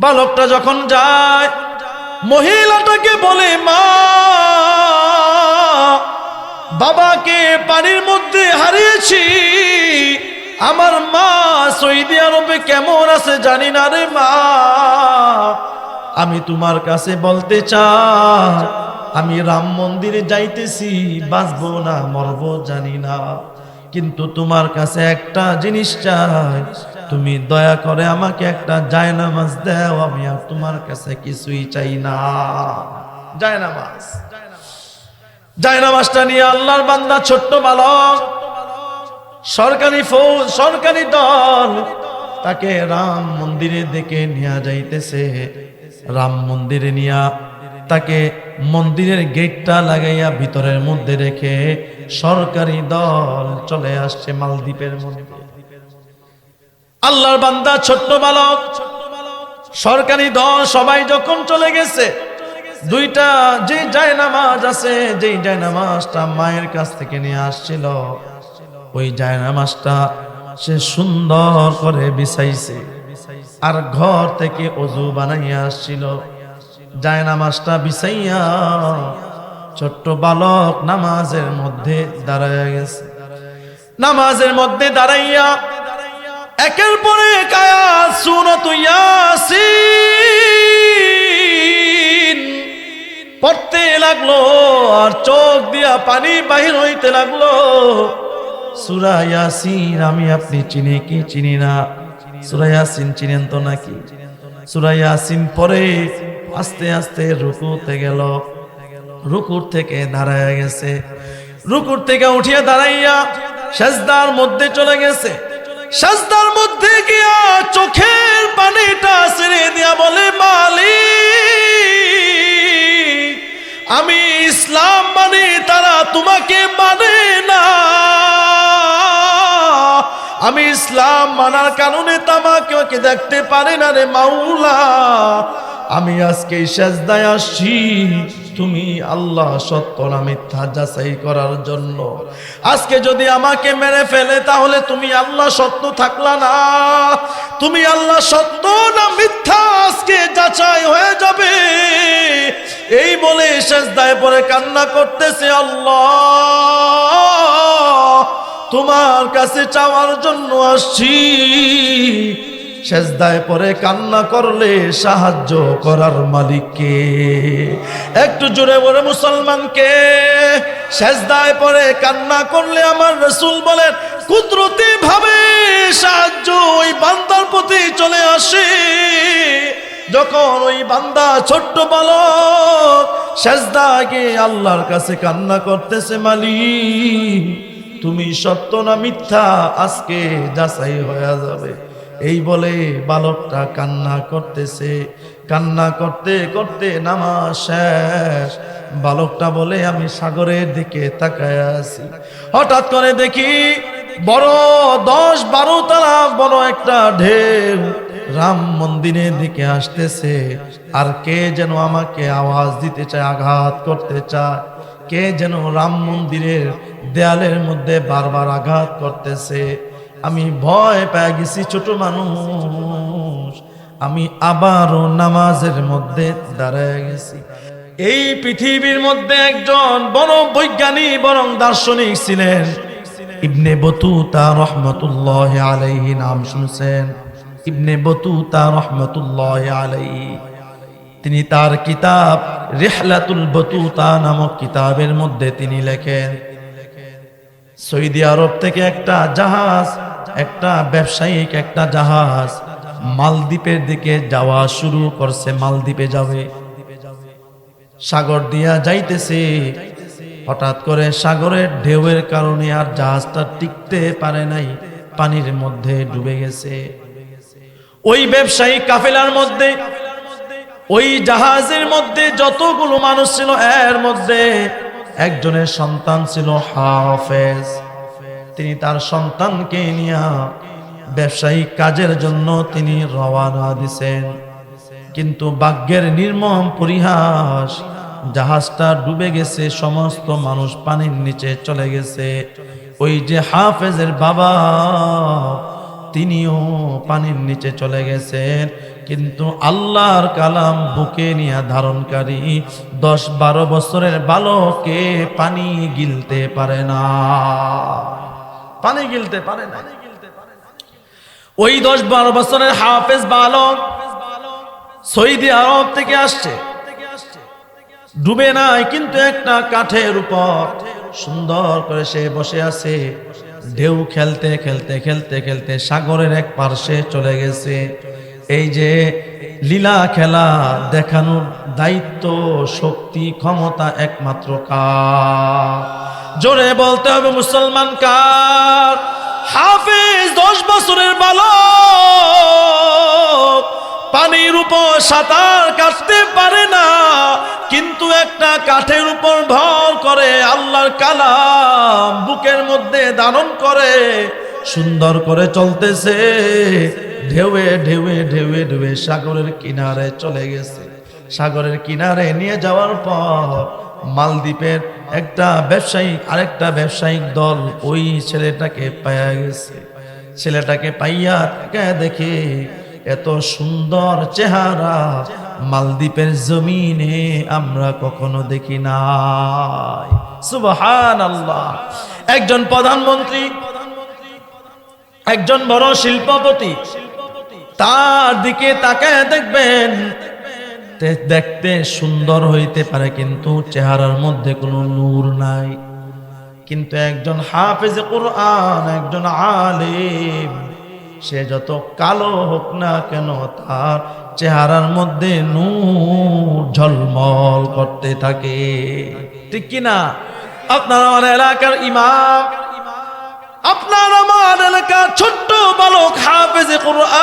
বালকটা যখন যায়, মহিলাটাকে বলে, মা, বাবাকে পানির মধ্যে হারিয়েছি। আমার মা সৌদি আরবে কেমন আছে জানি না রে মা। আমি তোমার কাছে বলতে চাই, আমি রাম মন্দিরে যাইতেছি, বাঁচবো না, মরবো জানি না। কিন্তু তোমার কাছে একটা জিনিস চাই তুমি দয়া করে আমাকে একটা জায়নামাজ দাও, আমি আর তোমার কাছে কিছুই চাই না। জায়নামাজ। জায়নামাজটা নিয়ে আল্লাহর বান্দা ছোট্ট বালক, সরকারি ফৌজ, সরকারি দল, তাকে রাম মন্দিরে দেখে নিয়ে যাইতেছে। রাম মন্দিরে নিয়া তাকে মন্দিরের গেটটা লাগাইয়া ভিতরের মধ্যে রেখে সরকারি দল চলে আসছে মালদ্বীপের মধ্যে। আল্লাহর বান্দা, ছোট্ট বালক। সরকারি দল, সবাই যখন চলে গেছে, দুইটা যে যায় নামাজ আছে, যেই যায় নামাজটা মায়ের কাছ থেকে নিয়ে আসছিল, ওই যায় নামাজটা সে সুন্দর করে বিছাইছে। আর ঘর থেকে অজু বানাইয়া আসছিল। যায় নামাজটা বিছাইয়া ছোট্ট বালক নামাজের মধ্যে দাঁড়াইয়া গেছে। নামাজের মধ্যে দাঁড়াইয়া একের পরে কায়া ইয়াসিন। পড়তে লাগল আর চোখ দিয়া পানি বাহির হইতে লাগল। সুরা ইয়াসিন, আমি আপনি চিনি কি চিনি না? সুরা ইয়াসিন চিনেন তো নাকি? সুরা ইয়াসিন পরে আস্তে আস্তে রুকুতে গেল। রুকুর থেকে দাঁড়ায় গেছে। রুকুর থেকে উঠিয়া দাঁড়াইয়া সেজদার মধ্যে চলে গেছে। সেজদার মধ্যে গিয়া চোখের পানিটা ছেড়ে দিয়া বলে, মালিক, আমি ইসলাম মানে তারা তোমাকে মানে না। আমি ইসলাম মানার কারণে তামাকে দেখতে পারে না রে মাওলা। আমি আজকে সেজদায় আসছি। তুমি আল্লাহ সত্য না মিথ্যা যাচাই করার জন্য। আজকে যদি আমাকে মেরে ফেলে, তাহলে তুমি আল্লাহ সত্য থাকলা না। তুমি আল্লাহ সত্য না মিথ্যা আজকে যাচাই হয়ে যাবে। এই বলে শেষ দায় পরে কান্না করতেছে আল্লাহ। তোমার কাছে চাওয়ার জন্য আসছি। সেজদায় পরে কান্না করলে সাহায্য করার মালিককে। একটু জোরে বলে, মুসলমানকে, সেজদায় পরে কান্না করলে আমার রসুল বলেন কুদরতি ভাবে সাহায্য ওই বান্দার প্রতি চলে আসে। যখন ওই বান্দা ছোট্ট বালক সেজদাকে আল্লাহর কাছে কান্না করতেছে, মালিক, তুমি সত্য না মিথ্যা? আজকে যাচাই হয়ে যাবে। এই বলে বালকটা কান্না করতেছে। কান্না করতে করতে নামাজ শেষ। বালকটা বলে, আমি সাগরের দিকে তাকায় আছি। হঠাৎ করে দেখি বড় দশ বারো তালা বড় একটা ঢেউ রাম মন্দিরের দিকে আসতেছে। আর কে যেন আমাকে আওয়াজ দিতে চায়, আঘাত করতে চায়। কে যেন রাম মন্দিরের দেয়ালের মধ্যে বারবার আঘাত করতেছে। আমি ভয় পেয়ে গেছি ছোট মানুষ। আমি আবারও নামাজের মধ্যে দাঁড়ায় গেছি। এই পৃথিবীর মধ্যে একজন বড় বৈজ্ঞানিক বরং দার্শনিক ছিলেন। ইবনে বতুতা রহমতুল্লাহ আলাইহি নাম শুনছেন। ইবনে বতুতা রহমতুল্লাহ আলাইহি। তিনি তার কিতাব রেহলাতুল বতুতা নামক কিতাবের মধ্যে তিনি লেখেন সৌদি আরব থেকে একটা জাহাজ, একটা ব্যবসায়িক একটা জাহাজ মালদ্বীপের দিকে যাওয়া শুরু করছে, মালদ্বীপে যাবে। সাগর দিয়া যাইতেছে। হঠাৎ করে সাগরের ঢেউয়ের কারণে আর জাহাজটা টিকতে পারে নাই, পানির মধ্যে ডুবে গেছে। ওই ব্যবসায়ী কাফেলার মধ্যে, ওই জাহাজের মধ্যে যতগুলো মানুষ ছিল, এর মধ্যে একজনের সন্তান ছিল হাফেজ। তিনি তার সন্তানকে নিয়ে ব্যবসায়িক কাজের জন্য তিনি রওয়ানা দিছেন। কিন্তু বাগ্যের নির্মম পরিহাস, জাহাজটা ডুবে গেছে, সমস্ত মানুষ পানির নিচে চলে গেছে। ওই যে হাফেজের বাবা তিনিও পানির নিচে চলে গেছেন। কিন্তু আল্লাহর কালাম বুকে নিয়ে ধারণকারী দশ বারো বছরের বালকে পানি গিলতে পারে না। পানি গিলতে পারে না। ওই দশ বারো বছরের হাফেজ বালক সৌদি আরব থেকে আসছে। ডুবে নাই, কিন্তু একটা কাঠের উপর সুন্দর করে সে বসে আছে। ঢেউ খেলতে খেলতে খেলতে খেলতে সাগরের এক পার্শ্বে চলে গেছে। এই যে লীলা খেলা দেখানোর দায়িত্ব, শক্তি, ক্ষমতা একমাত্র কার? জোরে বলতে হবে মুসলমান কার? হাফিজ দশ বছরের বালক। পানির উপর সাঁতার কাটতে পারে না, কিন্তু একটা কাঠের উপর ভর করে আল্লাহর কালাম বুকের মধ্যে ধারণ করে, সুন্দর করে চলতেছে। ঢেউয়ে ঢেউয়ে ঢেউয়ে ঢেউয়ে সাগরের কিনারে চলে গেছে। সাগরের কিনারে নিয়ে যাওয়ার পর মালদ্বীপের একটা ব্যবসায়িক আরেকটা ব্যবসায়িক দল ওই ছেলেটাকে পাইয়া গেছে। ছেলেটাকে পাইয়া দেখে এত সুন্দর চেহারা মালদ্বীপের জমিনে আমরা কখনো দেখি নাই। সুবহান আল্লাহ একজন প্রধানমন্ত্রী, একজন বড় শিল্পপতি, তার দিকে তাকায় দেখবেন দেখতে সুন্দর হইতে পারে, কিন্তু চেহারার মধ্যে কোনো নূর নাই। কিন্তু একজন হাফেজ কোরআন, একজন আলেম সে যত কালো হোক না কেন, তার চেহারার মধ্যে নূর ঝলমল করতে থাকে। ঠিক কিনা আপনার আমার এলাকার ইমাম, আপনার আমার এলাকার ছোট্ট বালক হাফেজে কোরআন।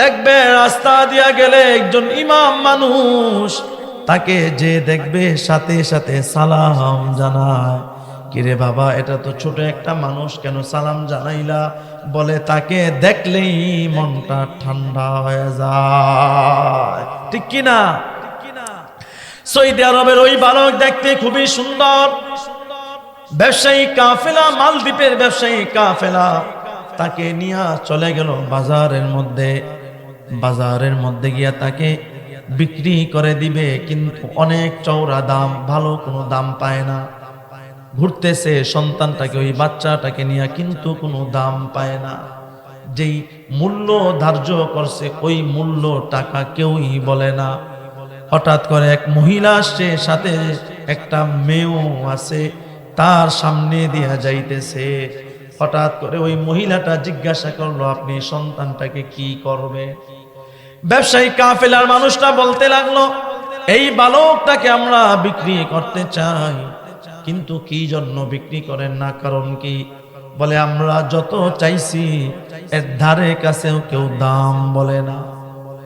দেখবে রাস্তা দিয়া গেলে একজন ইমাম মানুষ, তাকে যে দেখবে সাথে সাথে সালাম জানায়। কিরে বাবা, এটা তো ছোট একটা মানুষ, কেন সালাম জানাইলা? বলে, তাকে দেখলেই মনটা ঠান্ডা হয়ে যায়। ঠিক কিনা? সৌদি আরবের ওই বালক দেখতে খুবই সুন্দর। ব্যবসায়ী কাফেলা, মালদ্বীপের ব্যবসায়ী কাফেলা, তাকে নিয়ে চলে গেল বাজারের মধ্যে। বাজারের মধ্যে গিয়া তাকে বিক্রি করে দিবে, কিন্তু অনেক চওড়া দাম, ভালো কোনো দাম পায় না। ঘুরতেছে, সন্তানটাকে, ওই বাচ্চাটাকে নিয়ে কিন্তু কোনো দাম পায় না। যেই মূল্য ধার্য করছে, ওই মূল্য টাকা কেউই বলে না। হঠাৎ করে এক মহিলা আসছে, সাথে একটা মেয়েও আছে, তার সামনে দিয়া যাইতেছে। হঠাৎ করে ওই মহিলাটা জিজ্ঞাসা করল, আপনি সন্তানটাকে কি করবে? ব্যবসায়ী কাফেলার মানুষটা বলতে লাগল, এই বালকটাকে আমরা বিক্রি করতে চাই। কিন্তু কি জন্য বিক্রি করেন না? কারণ কি? বলে, আমরা যত চাইছি, এর ধারে কাছেও কেউ দাম বলে না।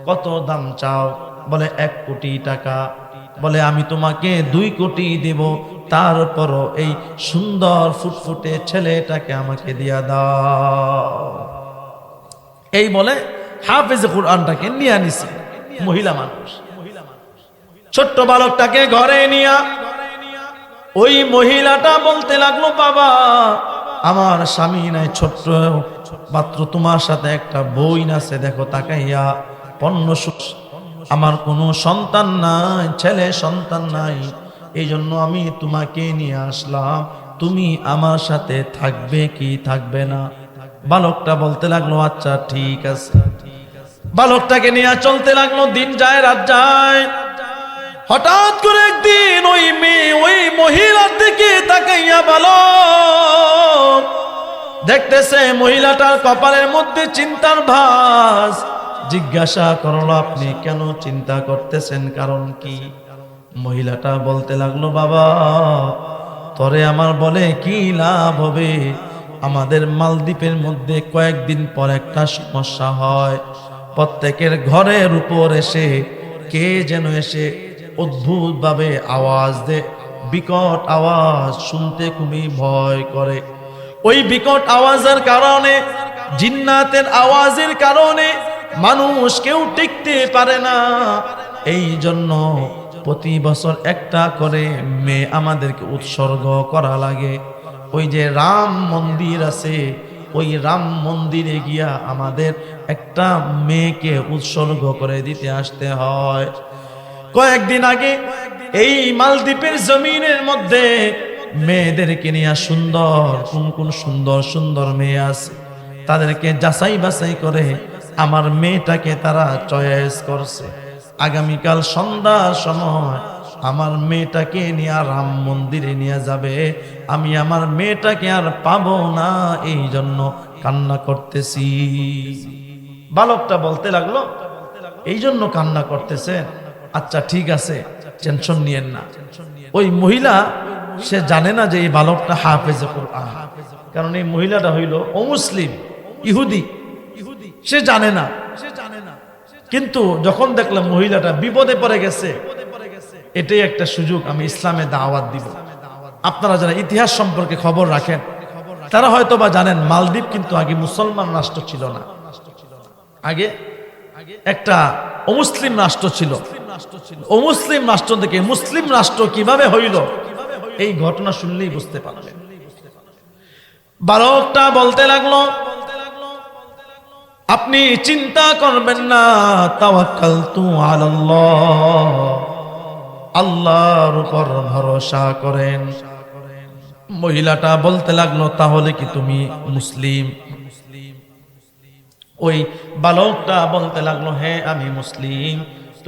কত দাম চাও? বলে, এক কোটি টাকা। বলে, আমি তোমাকে দুই কোটি দেব। তারপরও এই সুন্দর ফুটফুটে ছেলেটাকে আমাকে দিয়া দাও। এই বলে, হাফেজ কোরআনটাকে নিয়ে আনিছে মহিলা মানুষ। ছোট্ট বালকটাকে ঘরে নিয়া ওই মহিলাটা বলতে লাগল, বাবা, আমার স্বামী নাই, ছোট্ট। মাত্র তোমার সাথে একটা বই আছে, দেখো তাকাইয়া। পণ্য আমার কোনো সন্তান নাই, ছেলে সন্তান নাই। এই জন্য আমি তোমাকে নিয়ে আসলাম। তুমি আমার সাথে থাকবে কি থাকবে না? বালকটা বলতে লাগল আচ্ছা ঠিক আছে। বালকটাকে নিয়ে চলতে লাগল, দিন যায়, রাত যায়। হঠাৎ করে একদিন ওই মেয়ে, ওই মহিলার দিকে তাকাইয়া বালক দেখতেছে মহিলাটার কপালের মধ্যে চিন্তার ভাস জিজ্ঞাসা করল, আপনি কেন চিন্তা করতেছেন? কারণ কি? মহিলাটা বলতে লাগল, বাবা, তরে আমার বলে কি লাভ হবে? আমাদের মালদ্বীপের মধ্যে কয়েকদিন পর একটা সমস্যা হয়। প্রত্যেকের ঘরের উপর এসে কে যেন এসে অদ্ভুত ভাবে আওয়াজ দে বিকট আওয়াজ শুনতে খুবই ভয় করে। ওই বিকট আওয়াজের কারণে, জিন্নাতের আওয়াজের কারণে মানুষ কেউ টিকতে পারে না। এই জন্য প্রতি বছর একটা করে মেয়ে আমাদেরকে উৎসর্গ করা লাগে। ওই যে রাম মন্দির আছে, ওই রাম মন্দিরে গিয়া আমাদের একটা মেয়েকে উৎসর্গ করে দিতে আসতে হয়। কয়েকদিন আগে এই মালদ্বীপের জমিনের মধ্যে মেয়েদেরকে নিয়ে সুন্দর, কোন কোন সুন্দর সুন্দর মেয়ে আছে, তাদেরকে যাচাই বাছাই করে আমার মেয়েটাকে তারা চয়েস করছে। আগামীকাল সন্ধ্যার সময় আমার মেয়েটাকে নিয়ে রাম মন্দিরে নিয়ে যাবে। আমি আমার মেয়েটাকে আর পাবো না, এই জন্য কান্না করতেছি। বালকটা বলতে লাগল, এই জন্য কান্না করতেছে আচ্ছা ঠিক আছে, টেনশন নিয়েন না। ওই মহিলা, সে জানে না যে এই বালকটা হাফেজে কারণ এই মহিলাটা হইল অমুসলিম ইহুদি। সে জানে না। সে জানে না কিন্তু যখন দেখলাম মহিলাটা বিপদে পড়ে গেছে, এটাই একটা সুযোগ, আমি ইসলামে দাওয়াত দিব। আপনারা যারা ইতিহাস সম্পর্কে খবর রাখেন, তারা হয়তো বা জানেন, মালদ্বীপ কিন্তু আগে মুসলমান রাষ্ট্র ছিল না। আগে একটা অমুসলিম রাষ্ট্র ছিল। অমুসলিম রাষ্ট্র থেকে মুসলিম রাষ্ট্র কীভাবে হইল? এই ঘটনা শুনলেই বুঝতে পারবেন বালকটা বলতে লাগল, আপনি চিন্তা করবেন না তাওয়াক্কাল তু আল্লাহ আল্লাহর উপর ভরসা করেন। মহিলাটা বলতে লাগল, তাহলে কি তুমি মুসলিম? ওই বালকটা বলতে লাগল হ্যাঁ আমি মুসলিম।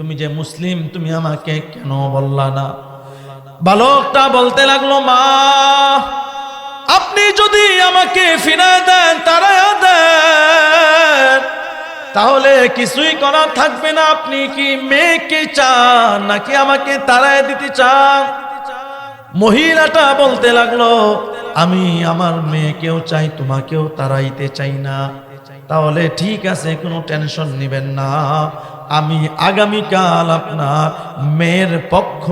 তুমি যে মুসলিম, তুমি আমাকে কেন বললা না? বালকটা বলতে লাগল, মা, আপনি যদি আমাকে ফিরে দেন তারা দেন, তাহলে কিছুই করার থাকবে না। আপনি কি মেয়েকে চান, নাকি আমাকে তারায় দিতে চান? মহিলাটা বলতে লাগল, আমি আমার মেয়েকেও চাই, তোমাকেও তারাইতে চাই না। তাহলে ঠিক আছে, কোনো টেনশন নেবেন না। আমি আগামীকাল আপনার মেয়ের পক্ষ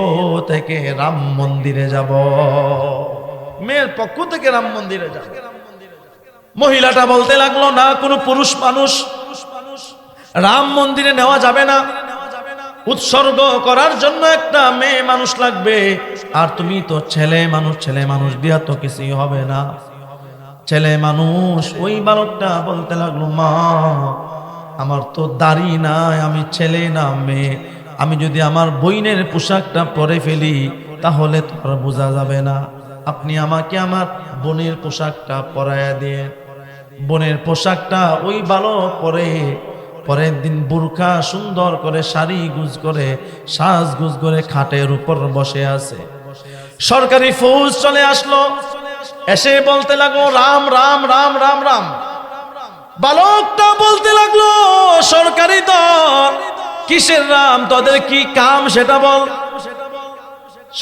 থেকে রাম মন্দিরে যাব। মেয়ের পক্ষ থেকে রাম মন্দিরে যাব। মহিলাটা বলতে লাগল, না, কোনো পুরুষ মানুষ রাম মন্দিরে নেওয়া যাবে না। উৎসর্গ করার জন্য একটা মেয়ে মানুষ লাগবে। আর তুমি তো ছেলে মানুষ ছেলে মানুষ দিয়া তো কিছুই হবে না। ছেলে মানুষ, ওই বালকটা বলতে লাগল, মা আমার তো দাড়ি নাই, আমি ছেলে না মেয়ে। আমি যদি আমার বইনের পোশাকটা পরে ফেলি, তাহলে তো আর বোঝা যাবে না। আপনি আমাকে আমার বোনের পোশাকটা পরাইয়া দিয়ে, বোনের পোশাকটা ওই ভালো পরে, পরের দিন বুরখা সুন্দর করে শাড়ি গুজ করে, সাজ গুজ করে খাটের উপর বসে আছে। সরকারি ফৌজ চলে আসলো। এসে বলতে লাগল, রাম রাম রাম রাম রাম। বালকটা বলতে লাগল, সরকারি দল, কিসের রাম? তোদের কি কাম সেটা বল।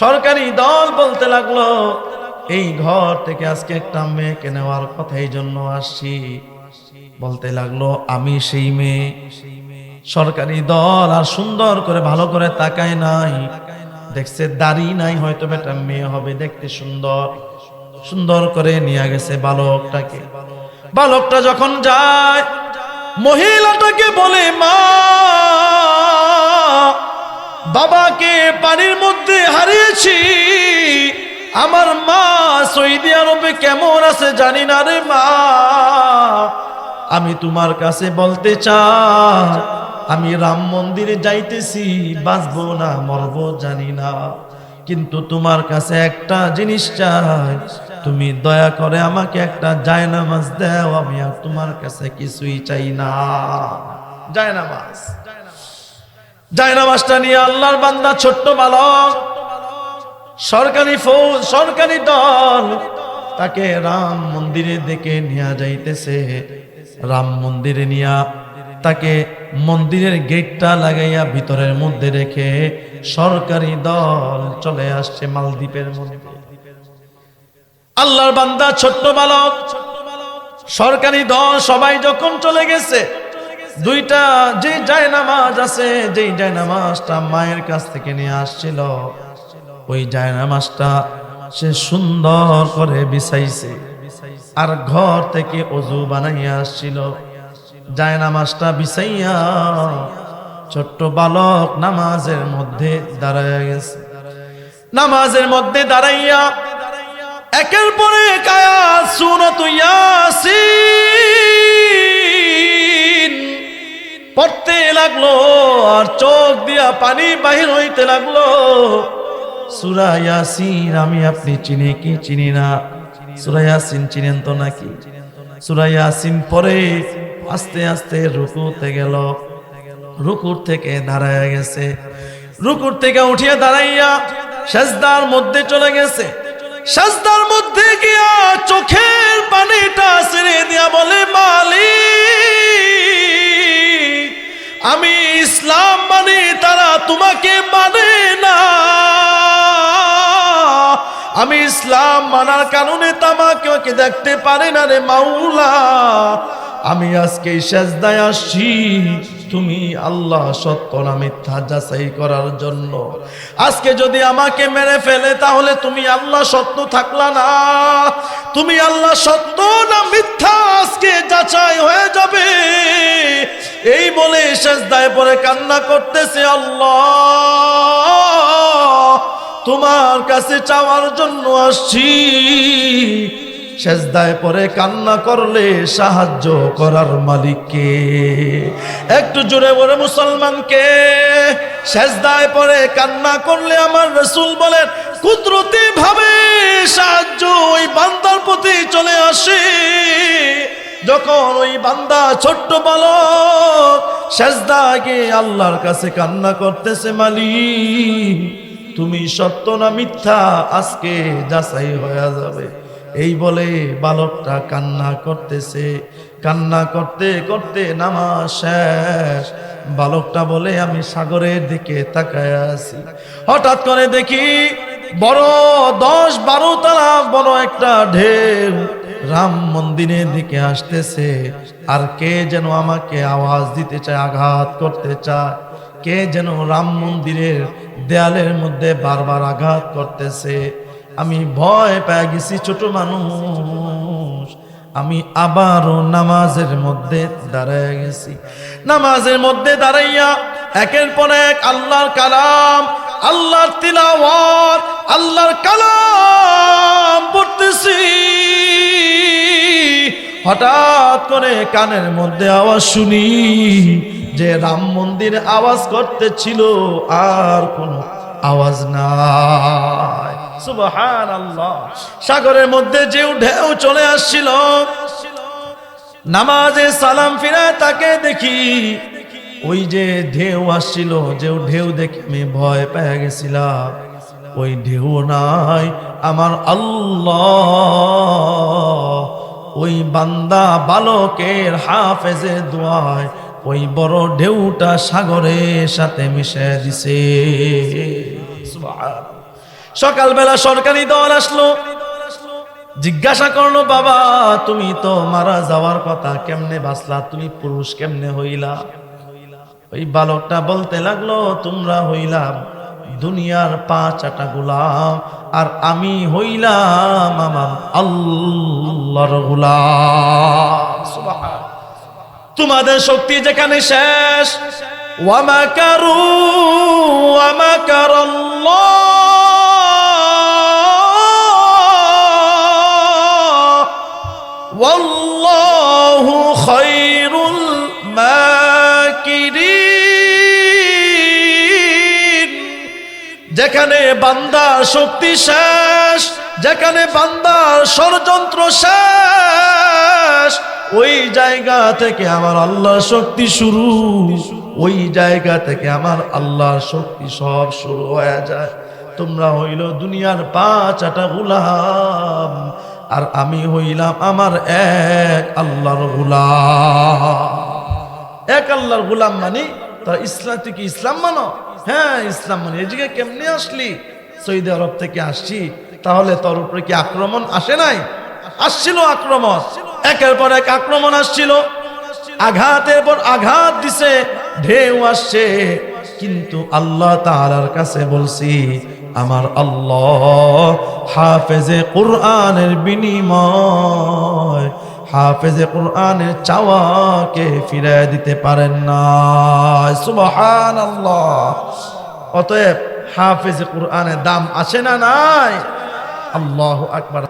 সরকারি দল বলতে লাগল, এই ঘর থেকে আজকে একটা মেয়েকে নেওয়ার কথা, এই জন্য আসছি। বলতে লাগল, আমি সেই মেয়ে। সরকারি দল আর সুন্দর করে, ভালো করে তাকায় নাই। দেখছে দাড়ি নাই, হয়তো বেটা মেয়ে হবে, দেখতে সুন্দর। সুন্দর করে নিয়ে গেছে বালকটাকে। বালকটা যখন যায়, মহিলাটাকে বলে, মা, বাবাকে পানির মধ্যে হারিয়েছি। আমার মা সৌদি আরবে কেমন আছে জানি না রে মা। আমি তোমার কাছে বলতে চাই, আমি রাম মন্দিরে যাইতেছি, বাঁচবো না, মরবো জানি না। কিন্তু তোমার কাছে একটা জিনিস চাই। তুমি দয়া করে আমাকে একটা জায়নামাজ দাও, আমি আর তোমার কাছে কিছুই চাই না। জায়নামাজ। জায়নামাজটা নিয়ে আল্লাহর বান্দা ছোট্ট বালক সরকারি ফৌজ, সরকারি দল, তাকে রাম মন্দিরে দেখে নিয়ে যাইতেছে। রাম মন্দিরে নিয়া তাকে মন্দিরের গেটটা লাগাইয়া ভিতরের মধ্যে রেখে সরকারি দল চলে আসছে মালদ্বীপের মধ্যে। আল্লাহর বান্দা, ছোট্ট বালক, সরকারি দল, সবাই যখন চলে গেছে, দুইটা যে জায়নামাজ আছে, যেই জায়নামাজটা মায়ের কাছ থেকে নিয়ে আসছিল, ওই জায়নামাজটা সে সুন্দর করে বিছাইছে। আর ঘর থেকে অজু বানাইয়া আসছিল। জায়নামাজটা বিছাইয়া ছোট্ট বালক নামাজের মধ্যে দাঁড়াইয়া গেছে। নামাজের মধ্যে দাঁড়াইয়া একের পরে আয়াত সূরাত পড়তে লাগল আর চোখ দিয়া পানি বাহির হইতে লাগল। সূরা ইয়াসিন, আমি আপনি চিনি কি চিনি না? সূরা ইয়াসিন চিনেন তো নাকি? সূরা ইয়াসিন পরে আস্তে আস্তে রুকুতে গেল। রুকুর থেকে দাঁড়ায় গেছে। রুকুর থেকে উঠিয়ে দাঁড়াইয়া সাজদার মধ্যে চলে গেছে। সাজদার মধ্যে গিয়া চোখের পানিটা ছেড়ে দিয়া বলে, মালিক, আমি ইসলাম মানে তারা তোমাকে মানে না। আমি ইসলাম মানার কারণে তামাকে দেখতে পারে না রে মাওলা। আমি আজকে সেজদায় আসছি। তুমি আল্লাহ সত্য না মিথ্যা যাচাই করার জন্য। আজকে যদি আমাকে মেরে ফেলে, তাহলে তুমি আল্লাহ সত্য থাকলা না। তুমি আল্লাহ সত্য না মিথ্যা আজকে যাচাই হয়ে যাবে। এই বলে সেজদায় পরে কান্না করতেছে আল্লাহ। তোমার কাছে চাওয়ার জন্য আসছি। সেজদায় পরে কান্না করলে সাহায্য করার মালিককে। একটু জোরে বলে, মুসলমানকে, সেজদায় পরে কান্না করলে আমার রসুল বলেন কুদরতি ভাবে সাহায্য ওই বান্দার প্রতি চলে আসে। যখন ওই বান্দা ছোট্ট বালক সেজদা গিয়ে আল্লাহর কাছে কান্না করতেছে, মালিক, তুমি সত্য না মিথ্যা? আজকে যাচাই হয়ে যাবে। এই বলে বালকটা কান্না করতেছে। কান্না করতে করতে নামাজ শেষ। বালকটা বলে, আমি সাগরের দিকে তাকায় আছি। হঠাৎ করে দেখি বড় দশ বারো তালা বড় একটা ঢেউ রাম মন্দিরের দিকে আসতেছে। আর কে যেন আমাকে আওয়াজ দিতে চায়, আঘাত করতে চায়। কে যেন রাম মন্দিরের দেয়ালের মধ্যে বারবার আঘাত করতেছে। আমি ভয় পেয়ে গেছি ছোট মানুষ। আমি আবারও নামাজের মধ্যে দাঁড়ায় গেছি। নামাজের মধ্যে দাঁড়াইয়া একের পর এক আল্লাহর কালাম, আল্লাহর তিলাওয়াত, আল্লাহর কালাম পড়তেছি। হঠাৎ করে কানের মধ্যে আওয়াজ শুনি যে রাম মন্দির আওয়াজ করতেছিল, আর কোনো আওয়াজ নাই। সাগরের মধ্যে যে ঢেউ চলে আসছিল। নামাজে সালাম ফিরায় তাকে দেখি, ওই যে ঢেউ আসছিল যে ঢেউ দেখে আমি ভয় পেয়ে গেছিলাম। ওই ঢেউ নাই আমার আল্লাহ। ওই বান্দা বালকের হাফেজে দোয়ায় ওই বড় ঢেউটা সাগরের সাথে মিশে দিছে। সকালবেলা সরকারি দল আসলো। জিজ্ঞাসা করল, বাবা, তুমি তো মারা যাওয়ার কথা, কেমনে বাঁচলা? তুমি পুরুষ, কেমনে হইলা? ওই বালকটা বলতে লাগল, তোমরা হইলাম দুনিয়ার পাঁচাটা গোলাম, আর আমি হইলাম আমার আল্লাহর গোলাম। তোমাদের শক্তি যেখানে শেষ। ওয়ামাকারু ওয়ামাকার والله خير الماكرين যেখানে বান্দার শক্তি শেষ যেখানে বান্দার ষড়যন্ত্র শেষ ওই জায়গা থেকে আমার আল্লাহর শক্তি শুরু ওই জায়গা থেকে আমার আল্লাহর শক্তি সব শুরু হয়ে যায় তোমরা হইল দুনিয়ার পাঁচাটা গুলাম আর আমি হইলাম আমার এক আল্লাহর গুলাম। এক আল্লাহর গুলাম মানি? তার ইসলাম, তুই কি ইসলাম মানো? হ্যাঁ ইসলাম মানি। জায়গায় কেমনে আসলি? সৌদি আরব থেকে আসছি। তাহলে তোর উপরে কি আক্রমণ আসে নাই? আসছিল আক্রমণ। একের পর এক আক্রমণ আসছিল। আঘাতের পর আঘাত দিছে, ঢেউ আসছে। কিন্তু আল্লাহ তাআলার কাছে বলছি আমার আল্লাহ হাফেজে কোরআনের বিনিময়, হাফেজে কোরআনের চাওয়াকে ফিরে দিতে পারেন না। সুবহান আল্লাহ অতএব হাফেজে কোরআনের দাম আছে না নাই? আল্লাহ আকবার।